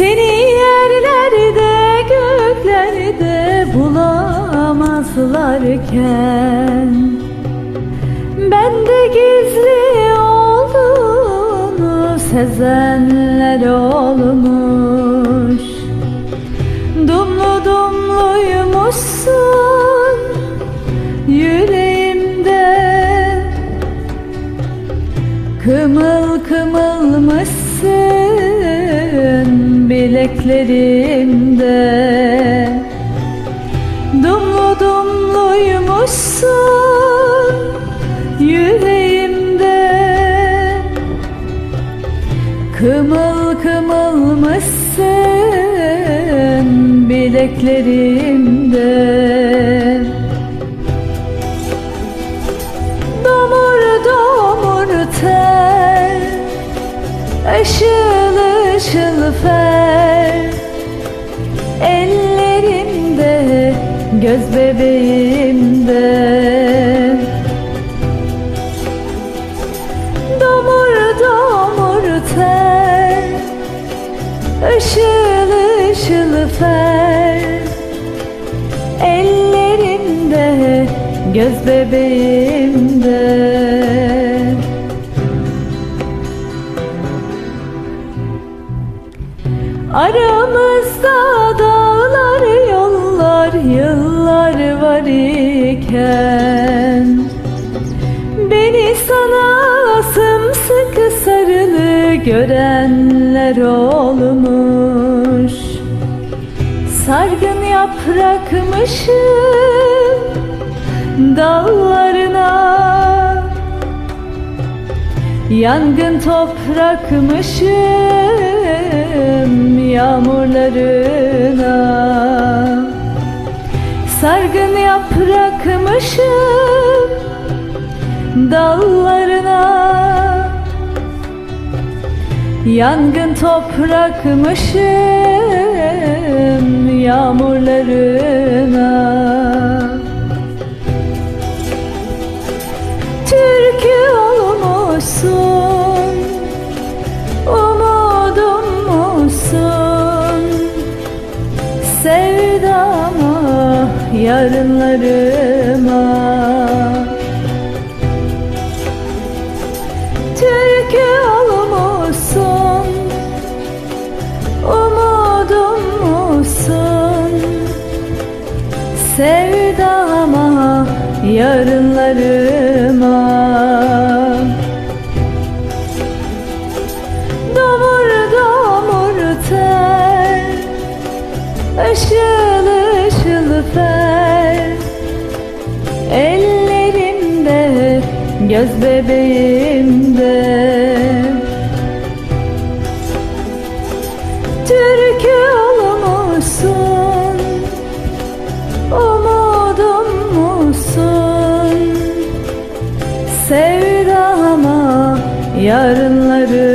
Seni yerlerde göklerde bulamazlarken Ben de gizli olduğunu sezenler olmuş. Dumlu dumluymuşsun yüreğimde. Kımıl kımılmışsın bileklerimde. Dumlu dumluymuşsun yüreğimde. Kımıl kımılmışsın bileklerimde? Domur domur ter Işıl fer Ellerimde göz bebeğimde. Domur domur ter. Işıl ışıl fer. Ellerimde göz bebeğimde Aramızda dağlar yollar yıllar var iken. Beni sana sımsıkı sarılı görenler olmuş. Sargın yaprakmışım dallarına Yangın toprakmışım dallarına. Yangın toprakmışım yağmurlarına. Türkü olmuşsun Umudum musun Sevdama yarınlarıma Sevdama yarınlarıma. Domur domur ter Işıl ışıl fer Ellerimde göz bebeğimde. Türkü yarınları